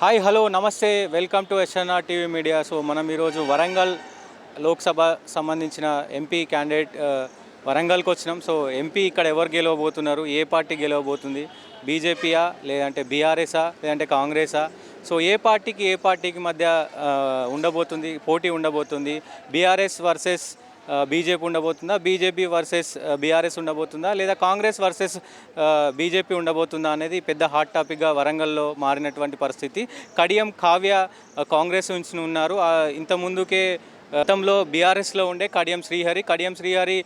Hi hello namaste. Welcome to SNR TV media so మనం ఈరోజు వరంగల్ లోక్సభ సంబంధించిన ఎంపీ క్యాండిడేట్ uh, వరంగల్కి వచ్చినాం. సో ఎంపీ ఇక్కడ ఎవరు గెలవబోతున్నారు? ఏ పార్టీ గెలవబోతుంది? బీజేపీయా లేదంటే బీఆర్ఎస్ఆ లేదంటే కాంగ్రెసా సో ఏ పార్టీకి ఏ పార్టీకి మధ్య uh, ఉండబోతుంది? పోటీ ఉండబోతుంది? బీఆర్ఎస్ వర్సెస్ బీజేపీ ఉండబోతుందా? బీజేపీ వర్సెస్ బీఆర్ఎస్ ఉండబోతుందా? లేదా కాంగ్రెస్ వర్సెస్ బీజేపీ ఉండబోతుందా అనేది పెద్ద హాట్ టాపిక్గా వరంగల్లో మారినటువంటి పరిస్థితి. కడియం కావ్య కాంగ్రెస్ నుంచి ఉన్నారు. ఇంత ముందుకే గతంలో బీఆర్ఎస్లో ఉండే కడియం శ్రీహరి. కడియం శ్రీహరి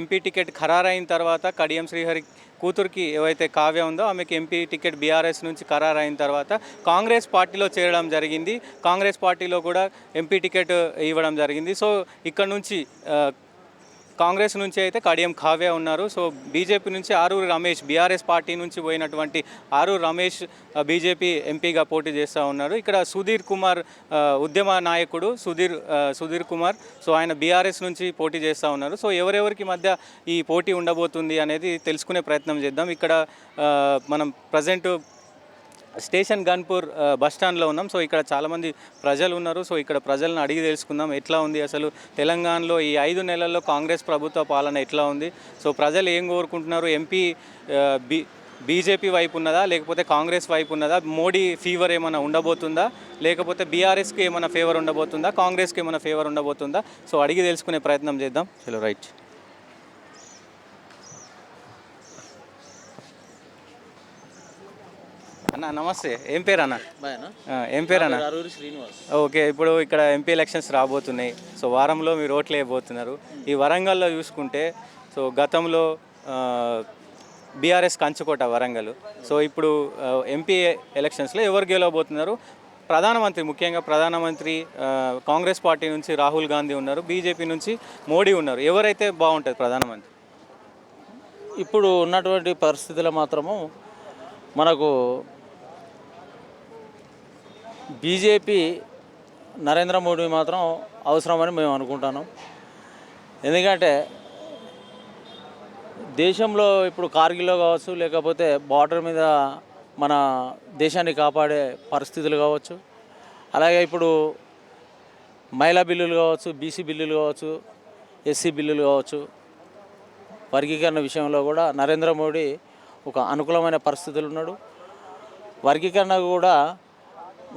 ఎంపీ టికెట్ ఖరారైన తర్వాత కడియం శ్రీహరి కూతురికి ఏవైతే కావ్య ఉందో ఆమెకి ఎంపీ టికెట్ బీఆర్ఎస్ నుంచి ఖరారైన తర్వాత కాంగ్రెస్ పార్టీలో చేరడం జరిగింది. కాంగ్రెస్ పార్టీలో కూడా ఎంపీ టికెట్ ఇవ్వడం జరిగింది. సో ఇక్కడ నుంచి కాంగ్రెస్ నుంచి అయితే కడియం కావ్య ఉన్నారు. సో బీజేపీ నుంచి ఆరూరు రమేష్ బీఆర్ఎస్ పార్టీ నుంచి పోయినటువంటి ఆరూరు రమేష్ బీజేపీ ఎంపీగా పోటీ చేస్తూ ఉన్నారు. ఇక్కడ సుధీర్ కుమార్ ఉద్యమ నాయకుడు సుధీర్ సుధీర్ కుమార్ సో ఆయన బీఆర్ఎస్ నుంచి పోటీ చేస్తూ ఉన్నారు. సో ఎవరెవరికి మధ్య ఈ పోటీ ఉండబోతుంది అనేది తెలుసుకునే ప్రయత్నం చేద్దాం. ఇక్కడ మనం ప్రజెంట్ స్టేషన్ గన్పూర్ బస్ స్టాండ్లో ఉన్నాం. సో ఇక్కడ చాలామంది ప్రజలు ఉన్నారు. సో ఇక్కడ ప్రజలను అడిగి తెలుసుకుందాం. ఎట్లా ఉంది అసలు తెలంగాణలో ఈ ఐదు నెలల్లో కాంగ్రెస్ ప్రభుత్వ పాలన ఎట్లా ఉంది? సో ప్రజలు ఏం కోరుకుంటున్నారు? ఎంపీ బి బీ బీజేపీ వైపు ఉన్నదా? లేకపోతే కాంగ్రెస్ వైపు ఉన్నదా? మోడీ ఫీవర్ ఏమైనా ఉండబోతుందా? లేకపోతే బీఆర్ఎస్కి ఏమైనా ఫేవర్ ఉండబోతుందా? కాంగ్రెస్కి ఏమైనా ఫేవర్ ఉండబోతుందా? సో అడిగి తెలుసుకునే ప్రయత్నం చేద్దాం. చలో రైట్. అన్న నమస్తే. ఏం పేరు అన్న ఏం పేరు అన్న శ్రీనివాస్. ఓకే ఇప్పుడు ఇక్కడ ఎంపీ ఎలక్షన్స్ రాబోతున్నాయి. సో వారంలో మీరు ఓట్లు వేయబోతున్నారు. ఈ వరంగల్లో చూసుకుంటే సో గతంలో బీఆర్ఎస్ కంచుకోట వరంగల్. సో ఇప్పుడు ఎంపీ ఎలక్షన్స్లో ఎవరు గెలవబోతున్నారు? ప్రధానమంత్రి ముఖ్యంగా ప్రధానమంత్రి కాంగ్రెస్ పార్టీ నుంచి రాహుల్ గాంధీ ఉన్నారు బీజేపీ నుంచి మోడీ ఉన్నారు. ఎవరైతే బాగుంటుంది ప్రధానమంత్రి? ఇప్పుడు ఉన్నటువంటి పరిస్థితుల్లో మాత్రము మనకు బీజేపీ నరేంద్ర మోడీ మాత్రం అవసరమని మేము అనుకుంటున్నాం. ఎందుకంటే దేశంలో ఇప్పుడు కార్గిల్లో కావచ్చు లేకపోతే బార్డర్ మీద మన దేశాన్ని కాపాడే పరిస్థితులు కావచ్చు అలాగే ఇప్పుడు మహిళా బిల్లులు కావచ్చు బీసీ బిల్లులు కావచ్చు ఎస్సీ బిల్లులు కావచ్చు వర్గీకరణ విషయంలో కూడా నరేంద్ర మోడీ ఒక అనుకూలమైన పరిస్థితులు ఉన్నాడు. వర్గీకరణ కూడా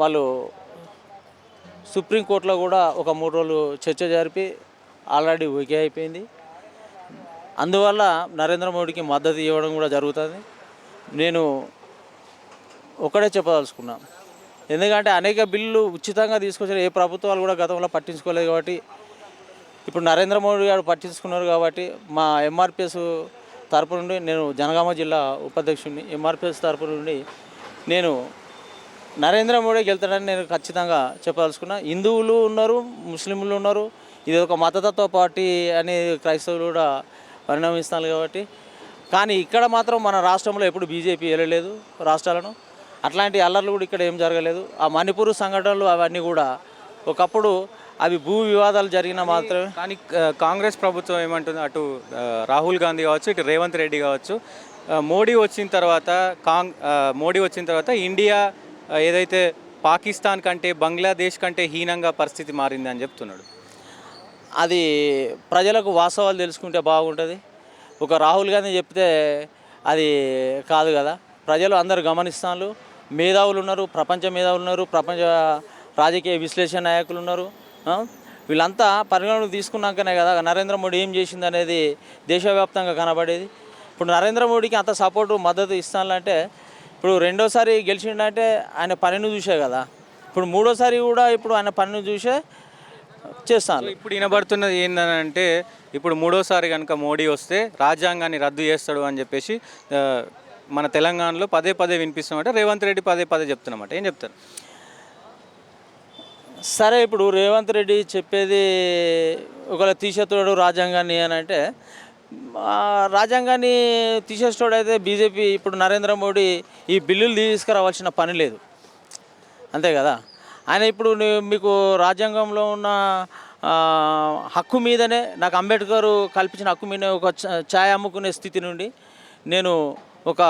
వాళ్ళు సుప్రీంకోర్టులో కూడా ఒక మూడు రోజులు చర్చ జరిపి ఆల్రెడీ ఓకే అయిపోయింది. అందువల్ల నరేంద్ర మోడీకి మద్దతు ఇవ్వడం కూడా జరుగుతుంది. నేను ఒకటే చెప్పదలుచుకున్నా. ఎందుకంటే అనేక బిల్లులు ఉచితంగా తీసుకొచ్చిన ఏ ప్రభుత్వాలు కూడా గతంలో పట్టించుకోలేదు కాబట్టి ఇప్పుడు నరేంద్ర మోడీ గారు పట్టించుకున్నారు కాబట్టి మా ఎంఆర్పిఎస్ తరపు నుండి నేను జనగామ జిల్లా ఉపాధ్యక్షుడిని ఎంఆర్పిఎస్ తరపు నుండి నేను నరేంద్ర మోడీ గెలుతాడని నేను ఖచ్చితంగా చెప్పదలుచుకున్నా. హిందువులు ఉన్నారు ముస్లింలు ఉన్నారు. ఇది ఒక మతతత్వ పార్టీ అని క్రైస్తవులు కూడా పరిణమిస్తున్నారు కాబట్టి. కానీ ఇక్కడ మాత్రం మన రాష్ట్రంలో ఎప్పుడు బీజేపీ వెళ్ళలేదు రాష్ట్రాలను. అట్లాంటి అల్లర్లు కూడా ఇక్కడ ఏం జరగలేదు. ఆ మణిపూర్ సంఘటనలు అవన్నీ కూడా ఒకప్పుడు అవి భూ వివాదాలు జరిగిన మాత్రమే. కానీ కాంగ్రెస్ ప్రభుత్వం ఏమంటుంది? అటు రాహుల్ గాంధీ కావచ్చు ఇటు రేవంత్ రెడ్డి కావచ్చు. మోడీ వచ్చిన తర్వాత కాంగ్ మోడీ వచ్చిన తర్వాత ఇండియా ఏదైతే పాకిస్తాన్ కంటే బంగ్లాదేశ్ కంటే హీనంగా పరిస్థితి మారింది అని చెప్తున్నాడు. అది ప్రజలకు వాస్తవాలు తెలుసుకుంటే బాగుంటుంది. ఒక రాహుల్ గాంధీ చెప్తే అది కాదు కదా. ప్రజలు అందరు గమనిస్తాను మేధావులు ఉన్నారు ప్రపంచ మేధావులు ఉన్నారు ప్రపంచ రాజకీయ విశ్లేషణ నాయకులు ఉన్నారు వీళ్ళంతా పరిగణలోకి తీసుకున్నాకనే కదా నరేంద్ర మోడీ ఏం చేసింది అనేది దేశవ్యాప్తంగా కనబడేది. ఇప్పుడు నరేంద్ర మోడీకి అంత సపోర్టు మద్దతు ఇస్తానంటే ఇప్పుడు రెండోసారి గెలిచిండంటే ఆయన పనిని చూసే కదా. ఇప్పుడు మూడోసారి కూడా ఇప్పుడు ఆయన పనిని చూసే చేస్తాను ఇప్పుడు వినబడుతున్నది ఏంటంటే ఇప్పుడు మూడోసారి కనుక మోడీ వస్తే రాజ్యాంగాన్ని రద్దు చేస్తాడు అని చెప్పేసి మన తెలంగాణలో పదే పదే వినిపిస్తున్నమాట. రేవంత్ రెడ్డి పదే పదే చెప్తున్నమాట. ఏం చెప్తారు? సరే ఇప్పుడు రేవంత్ రెడ్డి చెప్పేది ఒకవేళ తీసేస్తాడు రాజ్యాంగాన్ని అని అంటే రాజ్యాంగాన్ని తీసేసేటోడైతే బీజేపీ ఇప్పుడు నరేంద్ర మోడీ ఈ బిల్లులు తీసుకురావాల్సిన పని లేదు. అంతే కదా? ఆయన ఇప్పుడు మీకు రాజ్యాంగంలో ఉన్న హక్కు మీదనే నాకు అంబేద్కర్ కల్పించిన హక్కు మీద ఒక చ- ఛాయ్ అమ్ముకునే స్థితి నుండి నేను ఒక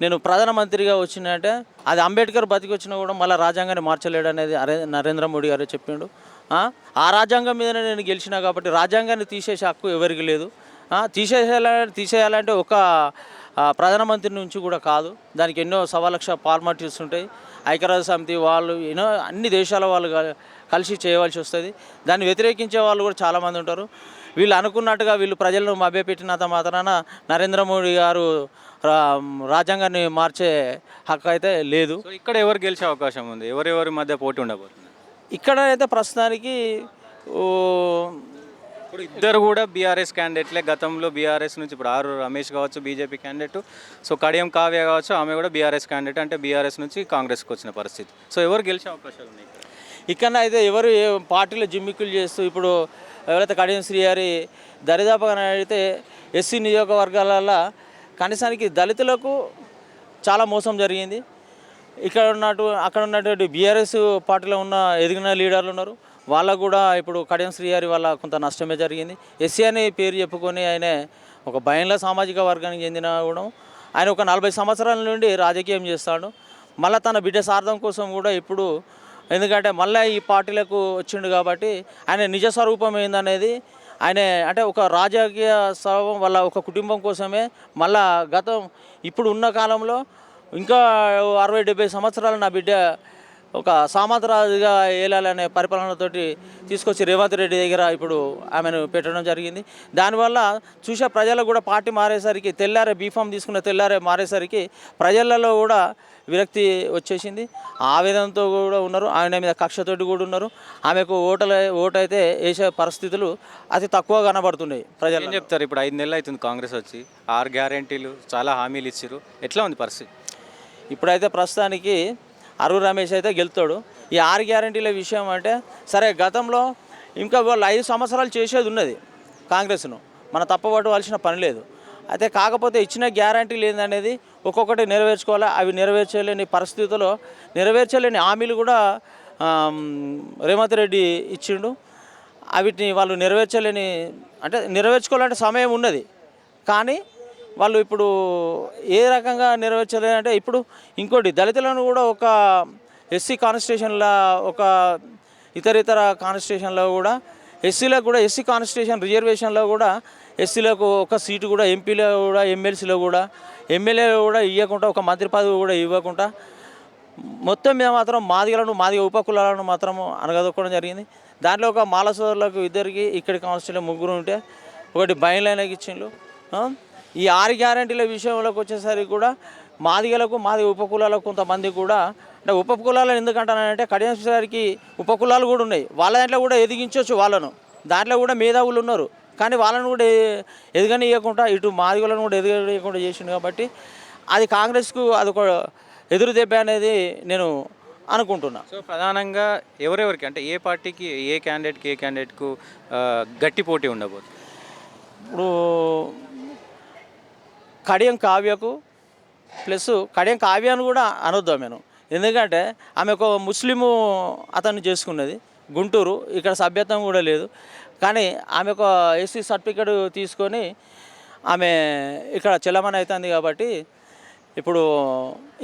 నేను ప్రధానమంత్రిగా వచ్చినంటే అది అంబేద్కర్ బతికి వచ్చినా కూడా మళ్ళీ రాజ్యాంగాన్ని మార్చలేడు అనేది అరే నరేంద్ర మోడీ గారు చెప్పిండు. ఆ? రాజ్యాంగం మీదనే నేను గెలిచినా కాబట్టి రాజ్యాంగాన్ని తీసేసే హక్కు ఎవరికి లేదు. ఆ? తీసేసేయాల తీసేయాలంటే ఒక ప్రధానమంత్రి నుంచి కూడా కాదు. దానికి ఎన్నో సవా లక్ష ఫార్మాలిటీస్ ఉంటాయి. ఐక్యరాజ్య సమితి వాళ్ళు ఎన్నో అన్ని దేశాల వాళ్ళు కలిసి చేయవలసి వస్తుంది. దాన్ని వ్యతిరేకించే వాళ్ళు కూడా చాలామంది ఉంటారు. వీళ్ళు అనుకున్నట్టుగా వీళ్ళు ప్రజలను మభ్యపెట్టినంత మాత్రాన నరేంద్ర మోడీ గారు రా- రాజ్యాంగాన్ని మార్చే హక్కు అయితే లేదు. ఇక్కడ ఎవరు గెలిచే అవకాశం ఉంది? ఎవరెవరి మధ్య పోటీ ఉండబోతుంది? ఇక్కడ అయితే ప్రస్తుతానికి ఇప్పుడు ఇద్దరు కూడా బీఆర్ఎస్ క్యాండిడేట్లే గతంలో బీఆర్ఎస్ నుంచి ఇప్పుడు ఆరు రమేష్ కావచ్చు BJP candidate so Kadiyam Kavya కావచ్చు ఆమె కూడా బీఆర్ఎస్ క్యాండిడేట్ అంటే బీఆర్ఎస్ నుంచి కాంగ్రెస్కి వచ్చిన పరిస్థితి. సో ఎవరు గెలిచే అవకాశాలు ఉన్నాయి ఇక్కడ? అయితే ఎవరు ఏ పార్టీలో జిమ్మిక్కులు చేస్తూ ఇప్పుడు ఎవరైతే కడియం శ్రీ గారి దరిదాపుగా అయితే ఎస్సీ నియోజకవర్గాలలో కనీసానికి దళితులకు చాలా మోసం జరిగింది. ఇక్కడ ఉన్నట్టు అక్కడ ఉన్నటువంటి బీఆర్ఎస్ పార్టీలో ఉన్న ఎదిగిన లీడర్లు ఉన్నారు. వాళ్ళకు కూడా ఇప్పుడు కడియం శ్రీహారి వల్ల కొంత నష్టమే జరిగింది. ఎస్సీ అనే పేరు చెప్పుకొని ఆయన ఒక భయంలో సామాజిక వర్గానికి చెందిన కూడా. ఆయన ఒక నలభై సంవత్సరాల నుండి రాజకీయం చేస్తాడు. మళ్ళీ తన బిడ్డ సార్థం కోసం కూడా ఇప్పుడు ఎందుకంటే మళ్ళీ ఈ పార్టీలకు వచ్చిండు కాబట్టి ఆయన నిజ స్వరూపం ఏందనేది ఆయన అంటే ఒక రాజకీయ స్వభావం వాళ్ళ ఒక కుటుంబం కోసమే మళ్ళా గతం ఇప్పుడు ఉన్న కాలంలో ఇంకా అరవై డెబ్బై సంవత్సరాలు నా బిడ్డ ఒక సామంతరాజుగా ఏలాలనే పరిపాలనతోటి తీసుకొచ్చి రేవంత్ రెడ్డి దగ్గర ఇప్పుడు ఆమెను పెట్టడం జరిగింది. దానివల్ల చూసే ప్రజలకు కూడా పార్టీ మారేసరికి తెల్లారే బీఫామ్ తీసుకున్న తెల్లారే మారేసరికి ప్రజలలో కూడా విరక్తి వచ్చేసింది. ఆవేదనతో కూడా ఉన్నారు. ఆయన మీద కక్షతోటి కూడా ఉన్నారు. ఆమెకు ఓటల ఓటైతే వేసే పరిస్థితులు అతి తక్కువ కనబడుతున్నాయి ప్రజలు ఏం చెప్తారు? ఇప్పుడు ఐదు నెలలు అవుతుంది కాంగ్రెస్ వచ్చి. ఆరు గ్యారెంటీలు చాలా హామీలు ఇచ్చారు ఎట్లా ఉంది పరిస్థితి? ఇప్పుడైతే ప్రస్తుతానికి అరువు రమేష్ అయితే గెలుతాడు. ఈ ఆరు గ్యారంటీల విషయం అంటే సరే గతంలో ఇంకా వాళ్ళు ఐదు సంవత్సరాలు చేసేది ఉన్నది కాంగ్రెస్ను. మన తప్పబట్టవలసిన పని లేదు. అయితే కాకపోతే ఇచ్చిన గ్యారంటీలు ఏందనేది ఒక్కొక్కటి నెరవేర్చుకోవాలి? అవి నెరవేర్చలేని పరిస్థితుల్లో నెరవేర్చలేని హామీలు కూడా రేవంత్ రెడ్డి ఇచ్చిండు. వాటిని వాళ్ళు నెరవేర్చలేని అంటే నెరవేర్చుకోవాలంటే సమయం ఉన్నది. కానీ వాళ్ళు ఇప్పుడు ఏ రకంగా నెరవేర్చలేదంటే ఇప్పుడు ఇంకోటి దళితులను కూడా ఒక ఎస్సీ కాన్స్టిట్యూషన్ల ఒక ఇతర ఇతర కాన్స్టిట్యూషన్లో కూడా ఎస్సీలకు కూడా ఎస్సీ కాన్స్టిట్యూషన్ రిజర్వేషన్లో కూడా ఎస్సీలకు ఒక సీటు కూడా ఎంపీలో కూడా ఎమ్మెల్సీలో కూడా ఎమ్మెల్యే కూడా ఇవ్వకుండా ఒక మంత్రి పదవి కూడా ఇవ్వకుండా మొత్తం మీద మాత్రం మాదిగలను మాదిగ ఉపకులాలను మాత్రం అనగదొక్కడం జరిగింది. దాంట్లో ఒక మాల సోదరులకు ఇద్దరికి ఇక్కడి కాన్స్టిట్యూషన్ ముగ్గురు ఉంటే ఒకటి బయలులైనకి ఇచ్చిండ్రు. ఈ ఆరు గ్యారంటీల విషయంలోకి వచ్చేసరికి కూడా మాదిగలకు మాది ఉపకులాలకు కొంతమంది కూడా అంటే ఉపకులాలను ఎందుకంటానంటే కడియం గారికి ఉపకులాలు కూడా ఉన్నాయి. వాళ్ళ దాంట్లో కూడా ఎదిగించవచ్చు వాళ్ళను. దాంట్లో కూడా మేధావులు ఉన్నారు. కానీ వాళ్ళను కూడా ఎదగనియకుండా ఇటు మాదిగలను కూడా ఎదగనియకుండా చేసిండు కాబట్టి అది కాంగ్రెస్కు అదొక ఎదురు దెబ్బ అనేది నేను అనుకుంటున్నా. సో ప్రధానంగా ఎవరెవరికి అంటే ఏ పార్టీకి ఏ క్యాండిడేట్కి ఏ క్యాండిడేట్కు గట్టి పోటీ ఉండబోతుంది? ఇప్పుడు కడియం కావ్యకు ప్లస్ కడియం కావ్యాన్ని కూడా అనొద్దాం నేను. ఎందుకంటే ఆమె ఒక ముస్లిము అతన్ని చేసుకున్నది గుంటూరు ఇక్కడ సభ్యత్వం కూడా లేదు. కానీ ఆమె ఒక ఎస్సీ సర్టిఫికేట్ తీసుకొని ఆమె ఇక్కడ చెల్లమని అవుతుంది కాబట్టి ఇప్పుడు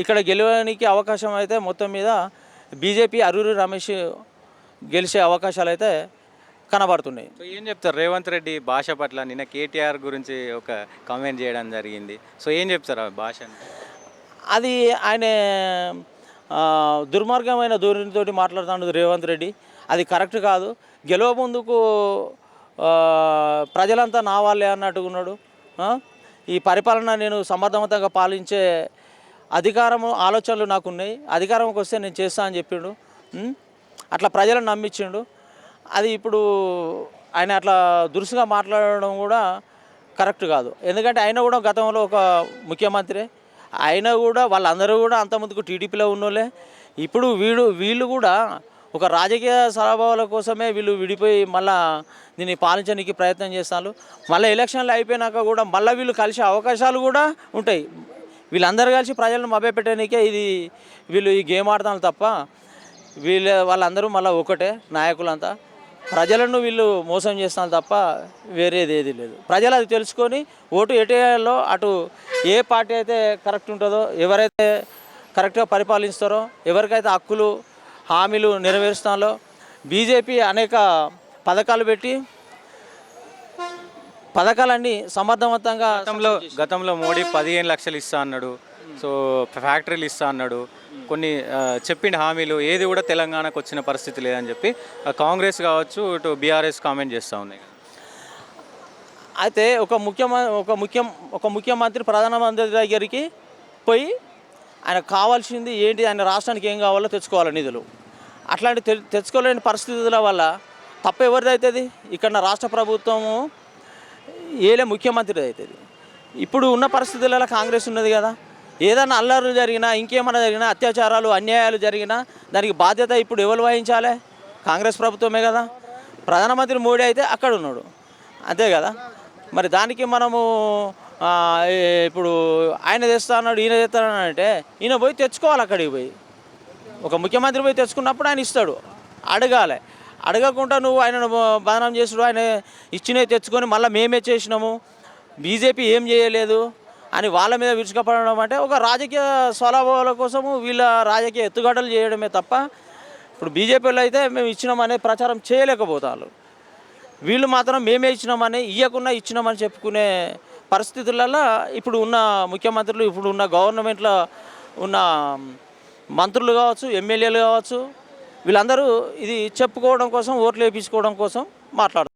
ఇక్కడ గెలవడానికి అవకాశం అయితే మొత్తం మీద బీజేపీ అరూరి రమేష్ గెలిచే అవకాశాలు అయితే కనబడుతున్నాయి. సో ఏం చెప్తారు? రేవంత్ రెడ్డి భాష పట్ల నిన్న కేటీఆర్ గురించి ఒక కామెంట్ చేయడం జరిగింది. సో ఏం చెప్తారు ఆ భాష అది ఆయన దుర్మార్గమైన ధోరణితోటి మాట్లాడుతున్నాడు రేవంత్ రెడ్డి. అది కరెక్ట్ కాదు. గెలవ ముందుకు ప్రజలంతా నా వాళ్ళే ఆ? ఈ పరిపాలన నేను సమర్థవంతంగా పాలించే అధికారము ఆలోచనలు నాకు ఉన్నాయి అధికారంకి వస్తే నేను చేస్తా అని చెప్పిండు? అట్లా ప్రజలను నమ్మించిండు. అది ఇప్పుడు ఆయన అట్లా దురుసుగా మాట్లాడడం కూడా కరెక్ట్ కాదు. ఎందుకంటే ఆయన కూడా గతంలో ఒక ముఖ్యమంత్రి. ఆయన కూడా వాళ్ళందరూ కూడా అంతమందికి టీడీపీలో ఉన్నోళ్ళే. ఇప్పుడు వీడు వీళ్ళు కూడా ఒక రాజకీయ స్వభావాల కోసమే వీళ్ళు విడిపోయి మళ్ళా దీన్ని పాలించడానికి ప్రయత్నం చేస్తారు. మళ్ళీ ఎలక్షన్లు అయిపోయినాక కూడా మళ్ళీ వీళ్ళు కలిసే అవకాశాలు కూడా ఉంటాయి. వీళ్ళందరూ కలిసి ప్రజలను మభ్యపెట్టడానికే ఇది వీళ్ళు ఈ గేమ్ ఆడతాను తప్ప వీళ్ళ వాళ్ళందరూ మళ్ళీ ఒకటే నాయకులంతా. ప్రజలను వీళ్ళు మోసం చేస్తున్నారు తప్ప వేరేది ఏది లేదు. ప్రజలు అది తెలుసుకొని ఓటు ఎటు వేయాలో అటు ఏ పార్టీ అయితే కరెక్ట్ ఉంటుందో ఎవరైతే కరెక్ట్గా పరిపాలిస్తారో ఎవరికైతే హక్కులు హామీలు నెరవేరుస్తున్నారో బీజేపీ అనేక పథకాలు పెట్టి పథకాలన్నీ సమర్థవంతంగా గతంలో గతంలో మోడీ పదిహేను లక్షలు ఇస్తా అన్నాడు. సో ఫ్యాక్టరీలు ఇస్తా అన్నాడు. కొన్ని చెప్పిన హామీలు ఏది కూడా తెలంగాణకు వచ్చిన పరిస్థితి లేదని చెప్పి కాంగ్రెస్ కావచ్చు ఇటు బీఆర్ఎస్ కామెంట్ చేస్తూ ఉన్నాయి. అయితే ఒక ముఖ్యమ ఒక ముఖ్యం ఒక ముఖ్యమంత్రి ప్రధానమంత్రి దగ్గరికి పోయి ఆయన కావాల్సింది ఏంటి ఆయన రాష్ట్రానికి ఏం కావాలో తెచ్చుకోవాలి నిధులు. అట్లాంటి తె- తెచ్చుకోలేని పరిస్థితుల వల్ల తప్ప ఎవరిది అవుతుంది ఇక్కడ రాష్ట్ర ప్రభుత్వము ఏలే ముఖ్యమంత్రి అవుతుంది ఇప్పుడు ఉన్న పరిస్థితులలో కాంగ్రెస్ ఉన్నది కదా. ఏదైనా అల్లర్లు జరిగినా ఇంకేమైనా జరిగినా అత్యాచారాలు అన్యాయాలు జరిగినా దానికి బాధ్యత ఇప్పుడు ఎవరు వహించాలి? కాంగ్రెస్ ప్రభుత్వమే కదా. ప్రధానమంత్రి మోడీ అయితే అక్కడ ఉన్నాడు. అంతే కదా. మరి దానికి మనము ఇప్పుడు ఆయన తెస్తా అన్నాడు ఈయన తెస్తాడు అంటే ఈయన పోయి తెచ్చుకోవాలి అక్కడికి పోయి. ఒక ముఖ్యమంత్రి పోయి తెచ్చుకున్నప్పుడు ఆయన ఇస్తాడు. అడగాలి. అడగకుండా నువ్వు ఆయనను బదనాం చేసుడు ఆయన ఇచ్చినవి తెచ్చుకొని మళ్ళీ మేమే చేసినాము. బీజేపీ ఏం చేయలేదు. అని వాళ్ళ మీద విరుచుకపడడం అంటే ఒక రాజకీయ స్వలాభాల కోసము వీళ్ళ రాజకీయ ఎత్తుగడలు చేయడమే తప్ప ఇప్పుడు బీజేపీలో అయితే మేము ఇచ్చినామనే ప్రచారం చేయలేకపోతారు. వీళ్ళు మాత్రం మేమే ఇచ్చినామని ఇయ్యకుండా ఇచ్చినామని చెప్పుకునే పరిస్థితులలో ఇప్పుడు ఉన్న ముఖ్యమంత్రులు ఇప్పుడు ఉన్న గవర్నమెంట్లో ఉన్న మంత్రులు కావచ్చు ఎమ్మెల్యేలు కావచ్చు వీళ్ళందరూ ఇది చెప్పుకోవడం కోసం ఓట్లు వేయించుకోవడం కోసం మాట్లాడుతారు